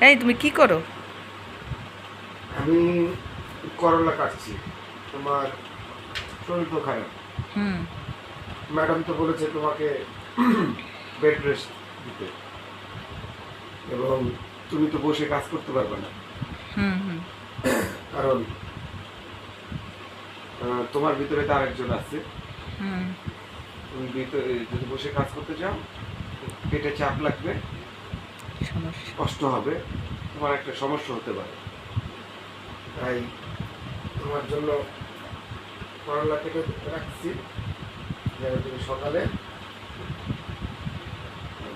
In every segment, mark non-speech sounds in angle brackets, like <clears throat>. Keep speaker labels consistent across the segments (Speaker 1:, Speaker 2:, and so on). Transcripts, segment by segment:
Speaker 1: এই তুমি কি করো?
Speaker 2: আমি করলা কাটছি। তোমার শরীর তো খারাপ।
Speaker 1: হুম।
Speaker 2: ম্যাডাম তো বলেছে তোমাকে <clears throat> বেড রেস্ট দিতে। এবং তুমি তো বসে কাজ করতে পারবে না।
Speaker 1: হুম হুম।
Speaker 2: কারণ তোমার ভিতরে তো আরেকজন আছে।
Speaker 1: হুম।
Speaker 2: তুমি ভিতরে যদি বসে কাজ করতে চাও পেটে চাপ লাগবে।
Speaker 1: সমস্যা।
Speaker 2: কষ্ট হবে তোমার একটা সমস্যা হতে পারে। তাই তোমার জন্য করলা কেটে রাখছি। যেন তুমি সকালে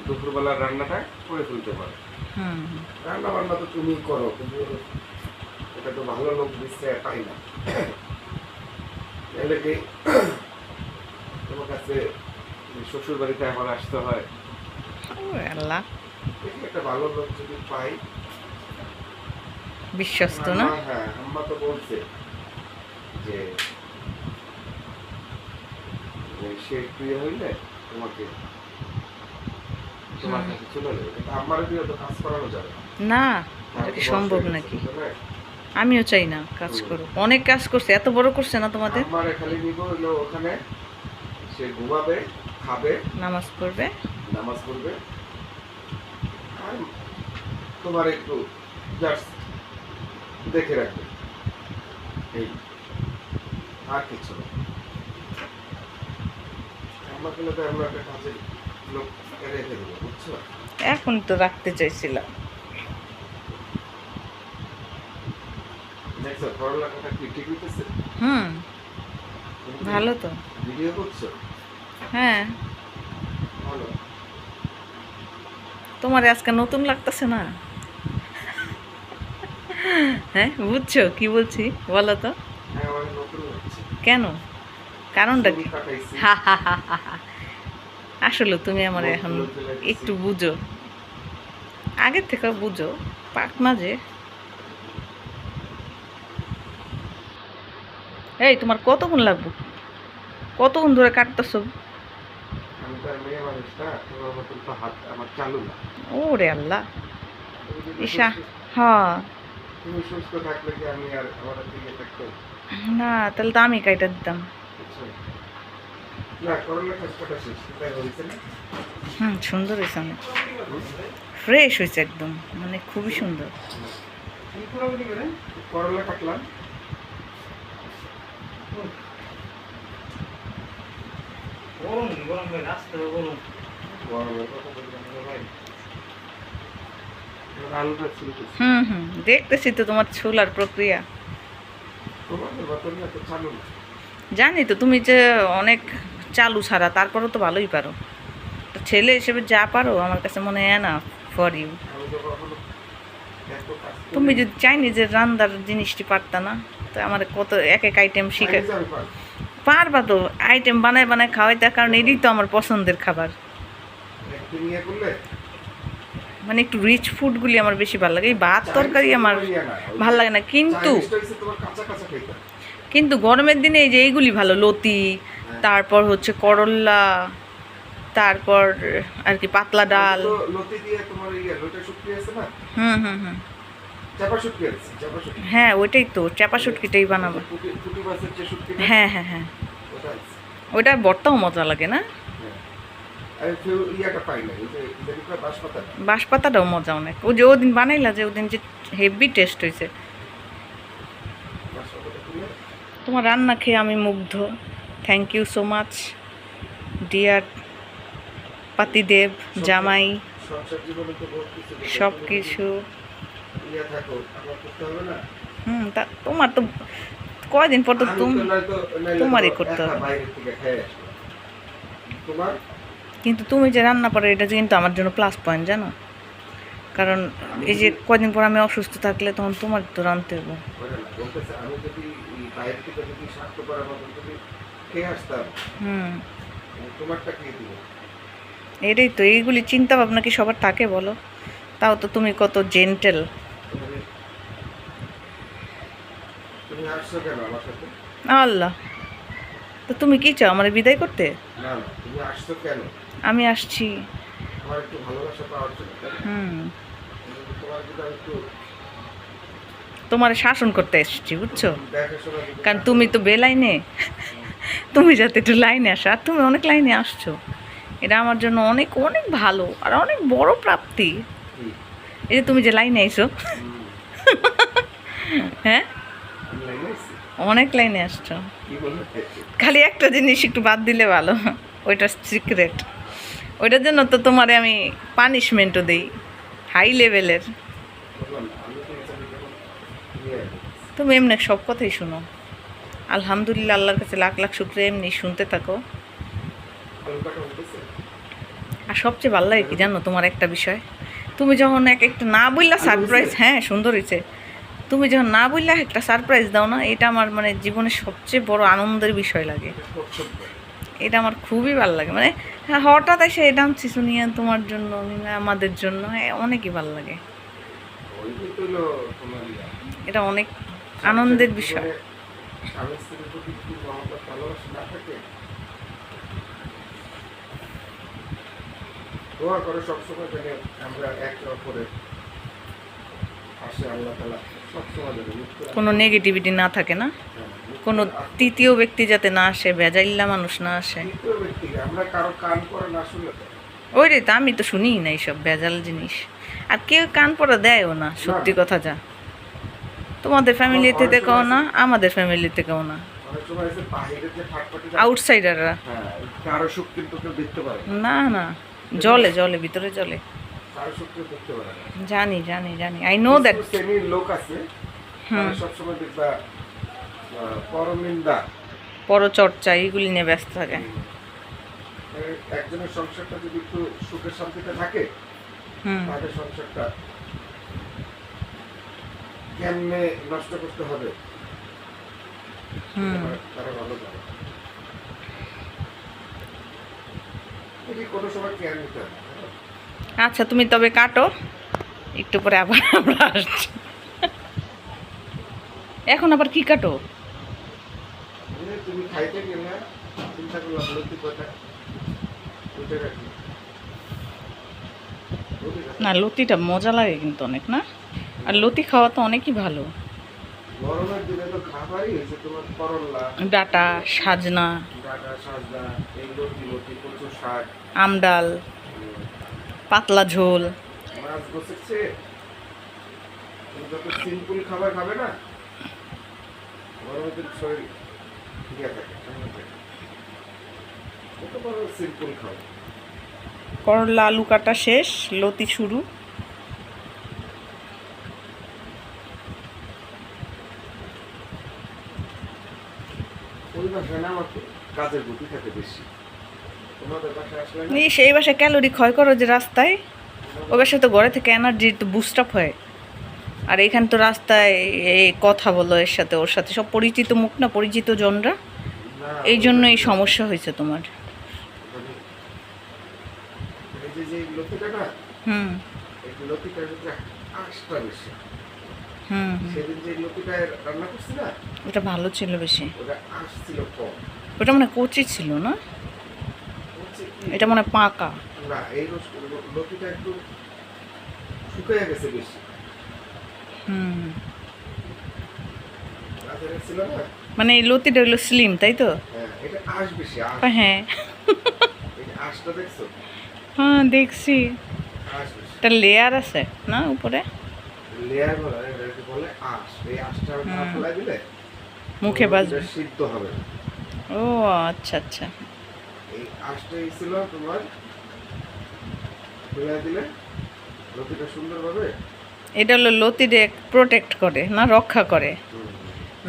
Speaker 2: দুপুরবেলার রান্নাটা করে তুলতে পারো। রান্না বান্না তো তুমি করো কিন্তু এটা তো ভালো লোক দিচ্ছে পাই না? এলে কি তোমার কাছে শ্বশুর বাড়িতে আমার আসতে হয়?
Speaker 1: আল্লাহ।
Speaker 2: দেখি একটা ভালো লোক যদি পাই।
Speaker 1: বিশ্বস্ত না?
Speaker 2: হ্যাঁ আম্মা তো বলছে যে যে সে প্রিয় হইলে তোমাকে তোমার কাছে চলে যাবে। কিন্তু আমার দিয়ে তো কাজ করানো যাবে না।
Speaker 1: না
Speaker 2: তার
Speaker 1: এটা কি
Speaker 2: তো বয়স
Speaker 1: সম্ভব নাকি? আমিও চাই না কাজ। করো অনেক কাজ করছে এত বড় করছে না তোমাদের?
Speaker 2: আমার খালি নিব হলো ওখানে সে ঘুমাবে খাবে
Speaker 1: নামাজ পড়বে।
Speaker 2: নামাজ পড়বে তোমার একটু জাস্ট দেখে রাখবে। এই আর কিছু না। আমরা একটা কাজের লোক রেখে দেবো বুঝছ?
Speaker 1: এখন তো রাখতে চাইছিলাম।
Speaker 2: দেখছ কথা কি ঠিক হইতেছে?
Speaker 1: হুম ভালো তো।
Speaker 2: ভিডিও করছ?
Speaker 1: হ্যাঁ।
Speaker 2: ভালো।
Speaker 1: তোমার আজকে নতুন লাগতেছে না? হ্যাঁ বুঝছ? কি বলছি? বলো তো।
Speaker 2: হ্যাঁ
Speaker 1: কেন? কারণটা কি? হা হা হা হা হা। আসলে তুমি আমার এখন। একটু বুঝো। আগের থেকে বুঝো। পাক যে। এই তোমার কতক্ষণ লাগবে? কতক্ষণ ধরে কাটতেছো? ওরে আল্লাহ। ঈশা হ্যাঁ।
Speaker 2: তুমি সুস্থ থাকলে কি আমি আর আমার দিকে থাকতে
Speaker 1: না তাহলে তো আমি কাইটা দিতাম।
Speaker 2: না করলা কাজ শেষ তাই হয়েছে না?
Speaker 1: হুম সুন্দর হয়েছে অনেক। ফ্রেশ হয়েছে একদম মানে খুবই সুন্দর।
Speaker 2: করলা কাটলাম।
Speaker 3: গরম গরম ভাই রাস্তা গরম
Speaker 2: গরমের কথা বললাম না ভাই এবার আলুটা ছিলতেছি
Speaker 1: হুম হুম দেখতেছি তো তোমার ছোলার প্রক্রিয়া। জানি তো তুমি যে অনেক চালু ছাড়া তারপরও তো ভালোই পারো। তো ছেলে হিসেবে যা পারো আমার কাছে মনে হয় না ফর ইউ তুমি যদি চাইনি যে রান্নার জিনিসটি পারতা না তো আমার কত এক এক আইটেম শিখে
Speaker 2: পারব।
Speaker 1: তো আইটেম বানায় বানায় খাওয়াই তার কারণ এটাই তো আমার পছন্দের খাবার। মানে একটু রিচ ফুডগুলি আমার বেশি ভালো লাগে। এই ভাত তরকারি আমার ভালো লাগে না। কিন্তু। কিন্তু গরমের দিনে এই যে এইগুলি ভালো লতি তারপর হচ্ছে করল্লা তারপর আর কি পাতলা ডাল।
Speaker 2: ইয়ে
Speaker 1: হুম হুম হুম। হ্যাঁ ওইটাই তো চাপা শুটকিটাই বানাবো। হ্যাঁ হ্যাঁ হ্যাঁ।
Speaker 2: ওটা
Speaker 1: ওইটা বর্তাও মজা লাগে না? বাঁশপাতাটাও মজা অনেক। ও যে ওদিন বানাইলা যে ওদিন যে হেভি টেস্ট হয়েছে তোমার রান্না খেয়ে আমি মুগ্ধ। Thank you so much dear পাতিদেব জামাই। সব কিছু হুম তা তোমার তো কয়দিন পর তো তোমারই করতে হবে।
Speaker 2: তোমার?
Speaker 1: কিন্তু তুমি যে রান্না করো এটা কিন্তু আমার জন্য প্লাস পয়েন্ট জানো? কারণ এই যে কয়দিন পর আমি অসুস্থ থাকলে তখন তোমার তো রাঁধতে হবে। হুম। এটাই তো, এইগুলি চিন্তা ভাবনা কি সবার থাকে বলো? তাও তো তুমি কত জেন্টেল আল্লাহ। তো তুমি কি চাও, আমার বিদায় করতে?
Speaker 2: না, তুমি আসছো কেন?
Speaker 1: আমি আসছি? হুম।
Speaker 2: তোমার
Speaker 1: শাসন করতে এসেছি বুঝছ? কারণ তুমি তো বেলাইনে। তুমি যাতে একটু লাইনে আসো আর তুমি অনেক লাইনে আসছো। এটা আমার জন্য অনেক অনেক ভালো আর অনেক বড় প্রাপ্তি। এই যে তুমি যে লাইনে আইছো।
Speaker 2: হুম,
Speaker 1: হ্যাঁ। অনেক লাইনে আসছো। খালি একটা জিনিস একটু বাদ দিলে ভালো ওইটা সিক্রেট। ওইটার জন্য তো তোমারে আমি পানিশমেন্টও দিই হাই লেভেলের। তুমি এমনি সব কথাই শুনো। আলহামদুলিল্লাহ আল্লাহর কাছে লাখ লাখ শুক্রিয়া এমনি শুনতে থাকো? আর সবচেয়ে ভালো লাগে কি জানো তোমার একটা বিষয়? তুমি যখন এক একটা না বললা সারপ্রাইজ হ্যাঁ সুন্দর হয়েছে। তুমি যখন না বললা একটা সারপ্রাইজ দাও না এটা আমার মানে জীবনের সবচেয়ে বড় আনন্দের বিষয় লাগে।
Speaker 2: এটা
Speaker 1: আমার খুবই ভালো লাগে। মানে হঠাৎ এসে এটা কিছু নিয়ে তোমার জন্য আমাদের জন্য হ্যাঁ, অনেকই ভালো লাগে। এটা অনেক আনন্দের বিষয়।
Speaker 2: জীবনে স্বামী স্ত্রীর প্রতি যদি মমতা ভালোবাসা না থাকে দোয়া করে সবসময় যেন আমরা একে অপরের পাশে আল্লাহ তালা সবসময় যেন
Speaker 1: কোনো নেগেটিভিটি না থাকে না?
Speaker 2: হ্যাঁ,
Speaker 1: কোনো তৃতীয় ব্যক্তি যাতে না আসে ভেজাইল্লা মানুষ না আসে। ওই রে তা আমি তো শুনিই না এইসব ভেজাল জিনিস। আর কেউ কান পড়া দেয়ও না সত্যি কথা যা। তোমাদের ফ্যামিলিতে থেকেও না আমাদের ফ্যামিলিতে থেকেও না। আউটসাইডাররা
Speaker 2: হ্যাঁ কেউ না।
Speaker 1: না জলে জলে ভিতরে জলে।
Speaker 2: কেউ
Speaker 1: জানি জানি জানি। আই নো দ্যাট
Speaker 2: লোক আছে
Speaker 1: হুম।
Speaker 2: সবসময় দেখবা
Speaker 1: পরচর্চা এইগুলি নিয়ে ব্যস্ত থাকে।
Speaker 2: একজনের সংসারটা যদি একটু সুখের শান্তিতে থাকে তাদের সংসারটা কেমনে নষ্ট করতে হবে? তারা- তারা ভালো জানে। কোনো সময় কেয়ার নিতে হবে।
Speaker 1: আচ্ছা তুমি তবে কাটো। একটু পরে আবার আমরা আসছি। এখন আবার কি কাটো?
Speaker 2: তুমি খাইতে গেলে চিন্তা করলাম লতি রাখি
Speaker 1: না লতিটা মজা লাগে কিন্তু অনেক না? আর লতি খাওয়া তো অনেকই ভালো।
Speaker 2: গরমের দিনে তো খাবারই হয়েছে তোমার করল্লা
Speaker 1: ডাটা সাজনা
Speaker 2: ডাটা সাজনা এই লতি লতি কচু শাক।
Speaker 1: আমডাল পাতলা ঝোল।
Speaker 2: মাছ বসেছে। সিম্পল খাবার খাবে না? গরমের দিন শরীর
Speaker 1: করলা আলু কাটা শেষ, লতি শুরু। সেই বাসায় ক্যালোরি ক্ষয় করো যে রাস্তায়। ওই বাসায় তো ঘরে থেকে এনার্জি তো বুস্ট আপ হয়। আর এখানে তো রাস্তায় কথা বলো এর সাথে, ওর সাথে। সব পরিচিত মুখ না, পরিচিত জনরা? এই জন্য এই সমস্যা হয়েছে তোমার। হুম। ওটা ভালো ছিল বেশি।
Speaker 2: ওটা
Speaker 1: মানে কচি ছিল না? এটা মানে পাকা।
Speaker 2: শুকিয়ে গেছে বেশি।
Speaker 1: মানে এই লতিটা হলো স্লিম তাই তো?
Speaker 2: হ্যাঁ
Speaker 1: হ্যাঁ।
Speaker 2: দেখছ
Speaker 1: হ্যাঁ দেখছি। একটা লেয়ার আছে না উপরে? মুখে বাজবে।
Speaker 2: সিদ্ধ হবে
Speaker 1: ও আচ্ছা আচ্ছা।
Speaker 2: এই আঁশটাই ছিল তোমার দিলে লতিটা সুন্দরভাবে
Speaker 1: এটা হলো লতি ডেক প্রোটেক্ট করে না রক্ষা করে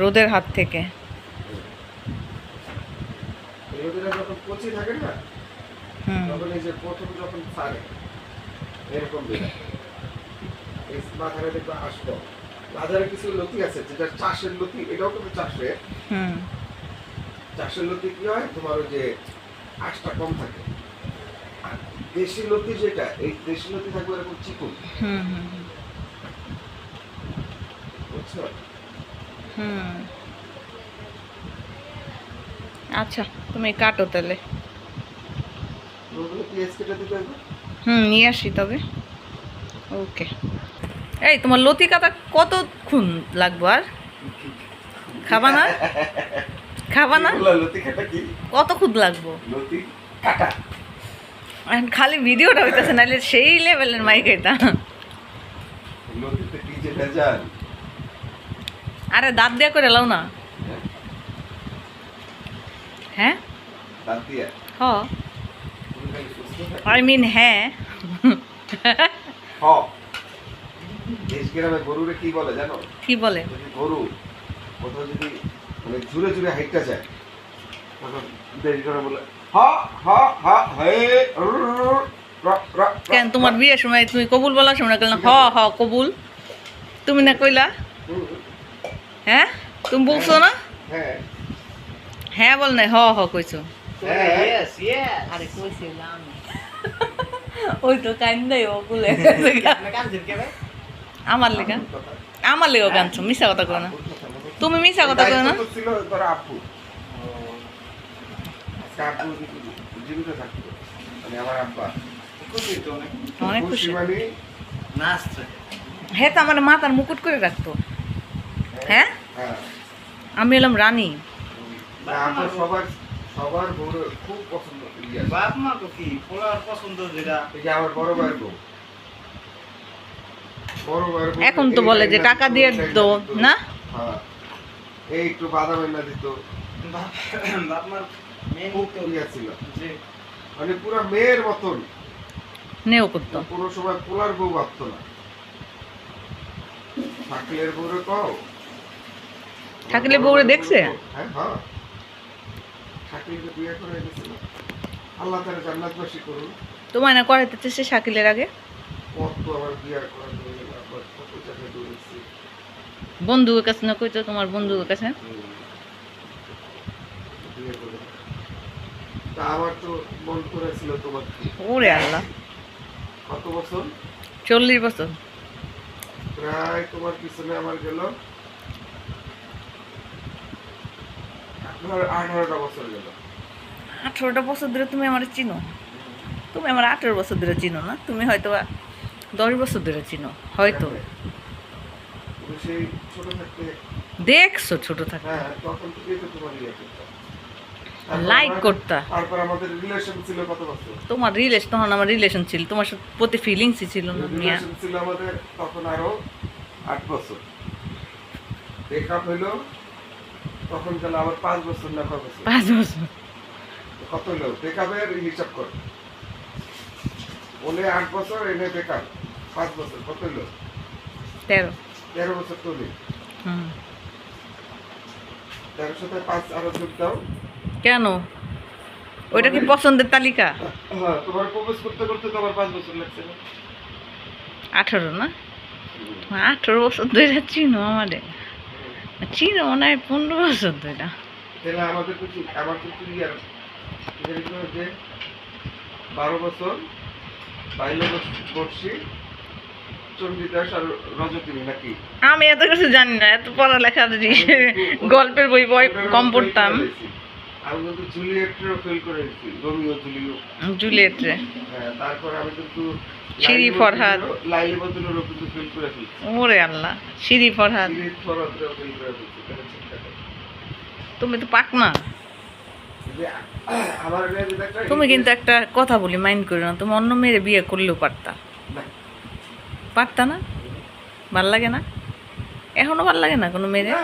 Speaker 1: রোদের হাত থেকে।
Speaker 2: এই লতিটা যখন কচি থাকে না
Speaker 1: হুম।
Speaker 2: তখন এই যে প্রথম যখন ছাড়ে এরকম এই মাথায় দেখবে আসব। বাজারে কিছু লতি আছে যেটা চাষের লতি এটাও কিন্তু চাষের লতি কি হয়? তোমার ওই যে আঁশটা কম থাকে। আর দেশি লতি যেটা এই দেশি লতি থাকবে এরকম চিকুন।
Speaker 1: হুম হুম। আচ্ছা তুমি কাটো তাহলে। হুম নিয়ে আসি তবে। ওকে। এই তোমার লতি কাটা কতক্ষণ লাগবো আর? খাবা না? খাবা না? কতক্ষণ লাগবো? খালি ভিডিওটা হইতেছে নাহলে সেই লেভেলের মাইক এটা
Speaker 2: লতিতে কি যে ভেজাল?
Speaker 1: আরে দাঁত দিয়া করে লাও না।
Speaker 2: হ্যাঁ,
Speaker 1: হ। আই মিন হ্যাঁ।
Speaker 2: হ। দেশ গ্রামে গরুরে কি বলে জানো?
Speaker 1: কি বলে?
Speaker 2: গরু কোথাও যদি মানে হাইটটা যায় তখন দেশ গ্রামে বলে হ হ হ হে রুর, রুর, র, র, র,
Speaker 1: কেন তোমার বিয়ের সময় তুমি কবুল বলার সময় কইলা হ হ কবুল। তুমি না কইলা? হ্যাঁ? তুমি বলছো না?
Speaker 2: হ্যাঁ।
Speaker 1: হ্যাঁ বল না হ হ কইছো।
Speaker 2: হ্যাঁ। <laughs>
Speaker 1: ওই তো কান্দাই ওগুলো? আমার লেখা আমার কাঁদছো মিশা কথা কো না। তুমি মিশা কথা কো না।
Speaker 2: মানে আমার আব্বা।
Speaker 3: খুশি তো অনেক।
Speaker 1: অনেক খুশি। হ্যাঁ তো আমার মাথার মুকুট করে রাখতো। হ্যাঁ?
Speaker 2: হ্যাঁ।
Speaker 1: আমি এলাম রানী।
Speaker 2: সবার সবার খুব পছন্দ
Speaker 3: বাপ মা তো কি? পোলার পছন্দ যেটা।
Speaker 2: এই যে আমার বড় ভাইয়ের বউ। বড় ভাইয়ের বউ
Speaker 1: এখন তো বলে যে টাকা দিয়ে। না?
Speaker 2: হ্যাঁ। এই একটু দিত।
Speaker 3: মেন
Speaker 2: ছিল।
Speaker 3: যে
Speaker 2: পুরো মেয়ের মতন।
Speaker 1: নেও করতো।
Speaker 2: কোনো সময় পোলার বউ ভাবতো না। থাকলের বউরে কও
Speaker 1: থাকলের বউরে দেখছে?
Speaker 2: হ্যাঁ হ্যাঁ থাকলে বিয়ে করে গেছিল আল্লাহ তারা জান্নাতবাসী দেখছে
Speaker 1: তোমায় না করাইতে চেষ্টা শাকিলের আগে?
Speaker 2: হয়ে
Speaker 1: বন্ধুদের কাছে না কইতো তোমার বন্ধুদের কাছে?
Speaker 2: তা আমার তো করেছিল তোমার
Speaker 1: ওরে আল্লাহ।
Speaker 2: কত বছর?
Speaker 1: চল্লিশ বছর।
Speaker 2: প্রায় তোমার পিছনে আমার গেল আঠারো- আঠারোটা বছর গেল।
Speaker 1: আঠেরোটা বছর ধরে তুমি আমার চিনো? তুমি আমার আঠেরো বছর ধরে চিনো না? তুমি হয়তো দশ বছর ধরে চিনো হয়তো।
Speaker 2: তুমি ছোট থাকতে
Speaker 1: দেখছ ছোট থাকা
Speaker 2: হ্যাঁ ইয়ে
Speaker 1: লাইক করতা।
Speaker 2: তারপর আমাদের রিলেশন ছিল কত বছর?
Speaker 1: তোমার রিলেশন তখন আমার রিলেশন ছিল তোমার সাথে প্রতি ফিলিংসই ছিল না মিয়া।
Speaker 2: ছিল আমাদের তখন আরও আট বছর। ব্রেকআপ হইল তখন গেল আবার পাঁচ বছর না কয় বছর।
Speaker 1: পাঁচ বছর।
Speaker 2: কত হলো? হিসাব কর। আট বছর এনে পাঁচ বছর কত হলো?
Speaker 1: তেরো।
Speaker 2: তেরো বছর তোলে
Speaker 1: হুম।
Speaker 2: তেরোর সাথে পাঁচ আরও যোগ দাও।
Speaker 1: কেন? ওইটা কি পছন্দের তালিকা?
Speaker 2: হ্যাঁ তোমার প্রপোজ করতে করতে তো আমার পাঁচ বছর লাগছে
Speaker 1: আঠারো না? আঠারো বছর ধরে চিনো আমারে। চিনো মনে হয় পনেরো বছর
Speaker 2: আমাদের তো ঠিক আমার তো ক্লিয়ার যে বারো বছর
Speaker 1: আমি এত কিছু জানি না এত পড়ালেখা গল্পের বই বই কম পড়তাম।
Speaker 2: আমি কিন্তু জুলিয়েটও ফেল করে গেছি রোমিও জুলিও।
Speaker 1: জুলিয়েট
Speaker 2: হ্যাঁ, তারপর আমি কিন্তু
Speaker 1: সিঁড়ি ফরহাদ।
Speaker 2: লাইলি বদলেরও কিন্তু ফেল করে ফেলছি
Speaker 1: ওরে আল্লাহ সিঁড়ি ফরহাদ।
Speaker 2: সিঁড়ি ফরহাদরেও ফেল করে ফেলছি তাহলে চিন্তা করো।
Speaker 1: তুমি তো পাক না। তুমি কিন্তু একটা কথা বলি মাইন্ড করো না। তুমি অন্য মেয়ের বিয়ে করলেও পারতা। পারতা না? ভালো লাগে না? এখনও ভালো লাগে না কোনো মেয়ের?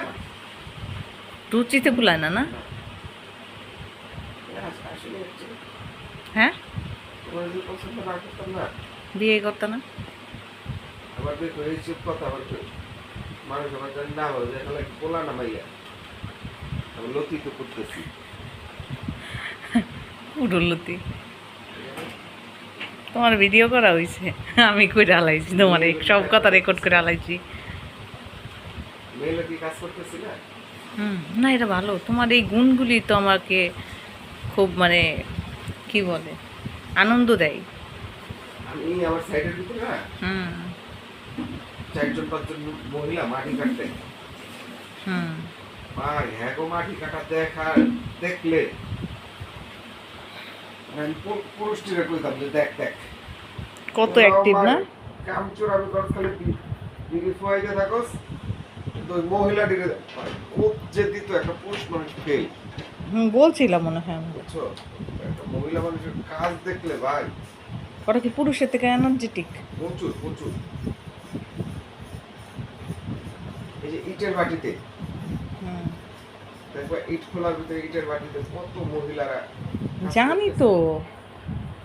Speaker 1: রুচিতে কুলায় না? না
Speaker 2: না। আস- আসলে হচ্ছে,
Speaker 1: হ্যাঁ
Speaker 2: তোমার যদি পছন্দ না করতাম না
Speaker 1: বিয়ে করতে না?
Speaker 2: আবার দেখো এই সব কথা আবার মানুষ আমার জানি না বলে দেখা পোলা না মাইয়া। আমি লতি তো করতেছি।
Speaker 1: উডুল্লতি তোমার ভিডিও করা হয়েছে আমি করে আলাইছি তোমার সব কথা রেকর্ড করে আলাইছি।
Speaker 2: না
Speaker 1: এটা ভালো। তোমার এই গুণগুলি তো আমাকে খুব মানে কি বলে? আনন্দ দেয়।
Speaker 2: আমি আমার সাইডের ভিতরে না
Speaker 1: হুম।
Speaker 2: চারজন পাঁচজন মহিলা মাটি কাটতে।
Speaker 1: হুম।
Speaker 2: আর হ্যাঁ গো মাটি কাটা দেখা দেখলে। আমি পু- পুরুষটিরে কইতাম যে দেখ দেখ।
Speaker 1: কত অ্যাক্টিভ না?
Speaker 2: কামচোর আমি থাকস মহিলাটিকে খুব যে দিত একটা পুরুষ মানুষ ফেল
Speaker 1: হুম বলছিলাম মনে হয় আমি।
Speaker 2: বুঝছ? মহিলা মানুষের কাজ দেখলে ভাই।
Speaker 1: ওরা কি পুরুষের থেকে এনার্জেটিক
Speaker 2: প্রচুর প্রচুর। এই যে ইটের বাটিতে। দেখবা ইট খোলার ভিতরে ইটের বাটিতে কত মহিলারা
Speaker 1: জানি তো।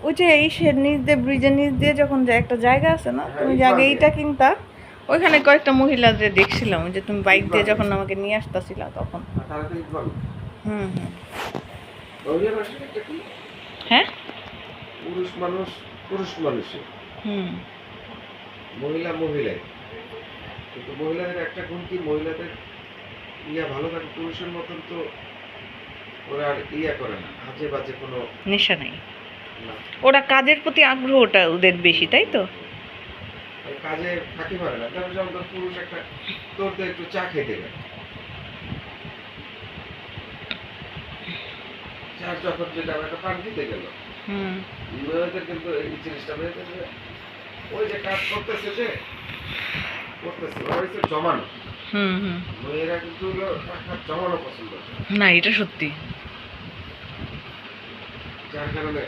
Speaker 1: ওই যে এই নিচ দিয়ে ব্রিজের নিচ দিয়ে যখন যে একটা জায়গা আছে না
Speaker 2: হ্যাঁ,
Speaker 1: তুমি যে আগে এইটা কিনতা ওইখানে কয়েকটা মহিলাদের দেখছিলাম ওই যে তুমি বাইক দিয়ে যখন আমাকে নিয়ে আসতেছিলা তখন। হুম হুম। হ্যাঁ?
Speaker 2: পুরুষ মানুষ পুরুষ মানুষের
Speaker 1: হুম।
Speaker 2: মহিলা মহিলাই। কিন্তু মহিলাদের একটা গুণ কি মহিলাদের ইয়া ভালো থাকে পুরুষের মতন তো ওরা আর ইয়া করে না আজে বাজে কোনো
Speaker 1: নেশা নেই। ওরা কাজের প্রতি আগ্রহটা ওদের বেশি তাই তো?
Speaker 2: কাজে ফাঁকি মারে না। তারপরে যেমন পুরুষ একটা তোর তো একটু চা খেতে গেল যখন যেটা একটা পান দিতে গেল
Speaker 1: হুম।
Speaker 2: কিন্তু এই জিনিসটা যে ওই যে কাজ করতেছে যে করতেছে জমানো।
Speaker 1: হুম হুম।
Speaker 2: মেয়েরা কিন্তু টাকা জমানো পছন্দ
Speaker 1: না এটা সত্যি।
Speaker 2: যার কারণে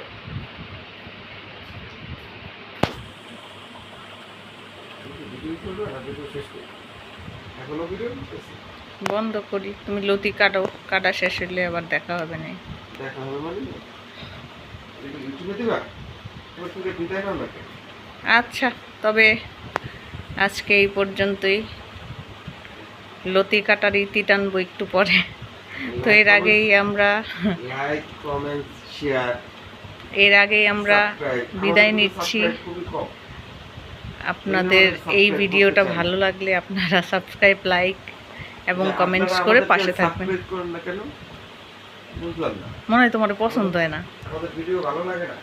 Speaker 1: বন্ধ করি তুমি লতি কাটো কাটা শেষ হলে আবার দেখা হবে না
Speaker 2: দেখা হবে মানে? ইউটিউবে দিবা? তোমার বিদায় না
Speaker 1: আচ্ছা তবে আজকে এই পর্যন্তই। লতি কাটার ইতি টানবো একটু পরে। তো এর আগেই আমরা
Speaker 2: লাইক কমেন্ট শেয়ার
Speaker 1: এর আগেই আমরা বিদায় নিচ্ছি। আপনাদের এই ভিডিওটা ভালো লাগলে আপনারা সাবস্ক্রাইব লাইক এবং কমেন্টস করে পাশে থাকবেন
Speaker 2: subscribe করেন না কেন বুঝলাম না।
Speaker 1: মনে হয় তোমার পছন্দ হয় না।
Speaker 2: আমাদের ভিডিও ভালো লাগে না?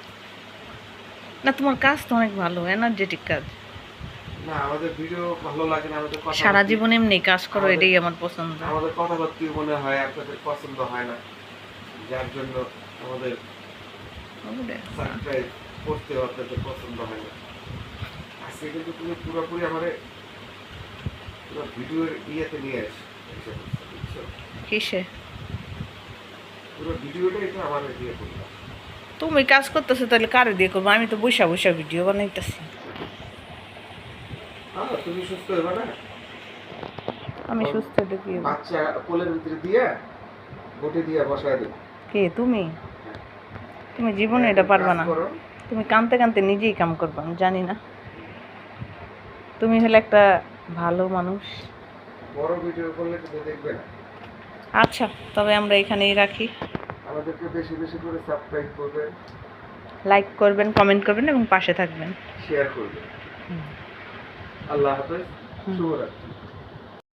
Speaker 1: না তোমার কাজ তো অনেক ভালো এনার্জেটিক কাজ।
Speaker 2: না আমাদের ভিডিও ভালো লাগে না আমাদের কথা
Speaker 1: সারা জীবন এমনি কাজ করো এটাই আমার পছন্দ।
Speaker 2: আমাদের কথাবার্তা মনে হয় আপনাদের পছন্দ হয় না। যার জন্য আমাদের সাবস্ক্রাইব করতে আপনাদের পছন্দ হয় না। আজকে কিন্তু তুমি পুরোপুরি আমার ভিডিওর ইয়েতে নিয়ে আস?
Speaker 1: কিসে?
Speaker 2: পুরো ভিডিওটাই তো আমার দিয়ে করলাম।
Speaker 1: তুমি কাজ করতেছো তাহলে কারে দিয়ে করব? আমি তো বৈশা বৈশা ভিডিও বানাইতেছি।
Speaker 2: হ্যাঁ তুমি সুস্থ না?
Speaker 1: আমি সুস্থ দেখি
Speaker 2: বাচ্চা কোলের ভিতরে দিয়ে বটে দিয়ে বসায় দেবো।
Speaker 1: কে তুমি? তুমি জীবনে এটা পারবা না। তুমি কানতে কানতে নিজেই কাম করবা আমি জানি না। তুমি হলে একটা ভালো মানুষ।
Speaker 2: বড় ভিডিও করলে কিন্তু দেখবে না।
Speaker 1: আচ্ছা তবে আমরা এখানেই রাখি।
Speaker 2: আমাদেরকে বেশি বেশি করে সাবস্ক্রাইব করবেন।
Speaker 1: লাইক করবেন কমেন্ট করবেন এবং পাশে থাকবেন।
Speaker 2: শেয়ার করবেন। আল্লাহ হাফেজ। শুভরাত্রি।